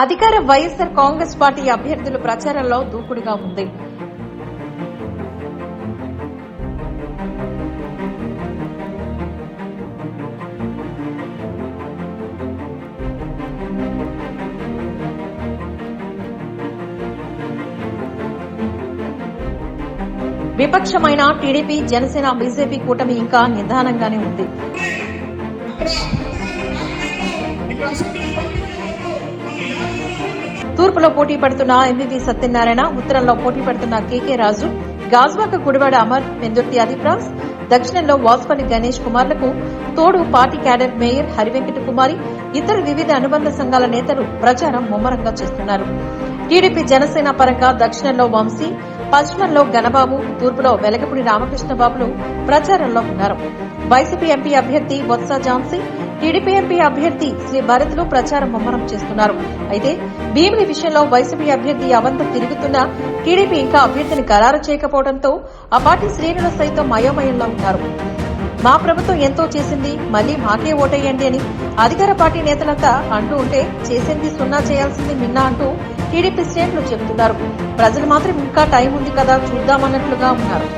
అధికార వైఎస్ఆర్ కాంగ్రెస్ పార్టీ అభ్యర్థులు ప్రచారంలో దూకుడుగా ఉంది. విపక్షమైన టీడీపీ జనసేన బీజేపీ కూటమి ఇంకా నిదానంగానే ఉంది. తూర్పులో పోటీ పడుతున్న ఎంవివి సత్యనారాయణ ఉత్తరంలో పోటీ పడుతున్న కేకే రాజు గాజ్వాక గుడివాడ అమర్ మెందుర్తి అదిప్రాస్ దక్షిణంలో వాసుపల్లి గణేష్ కుమార్లకు తోడు party cadre mayor Harivenkata Kumari ఇతర వివిధ అనుబంధ సంఘాల నేతలు ప్రచారం ముమ్మరంగా చేస్తున్నారు. టీడీపీ జనసేన పరంగా దక్షిణంలో వంశీ పశ్చిమంలో గణబాబు తూర్పులో వెలగపూడి రామకృష్ణ బాబులు ప్రచారంలో ఉన్నారు. వైసీపీ ఎంపీ అభ్యర్థి బొత్స ఝాన్సీ టీడీపీ ఎంపీ అభ్యర్థి శ్రీ భరత్లు ప్రచారం ముమ్మరం చేస్తున్నారు. అయితే భీమిలి విషయంలో వైసీపీ అభ్యర్థి అవంత తిరుగుతున్నా టీడీపీ ఇంకా అభ్యర్థిని ఖరారు చేయకపోవడంతో ఆ పార్టీ శ్రేణులు సైతం అయోమయంలో ఉన్నారు. మా ప్రభుత్వం ఎంతో చేసింది మళ్ళీ మాకే ఓటేయండి అని అధికార పార్టీ నేతలంతా అంటూ ఉంటే చేసింది సున్నా చేయాల్సింది మిన్నా అంటూ టీడీపీ శ్రేణులు చెబుతున్నారు. ప్రజలు మాత్రం ఇంకా టైం ఉంది కదా చూద్దామన్నట్లుగా ఉన్నారు.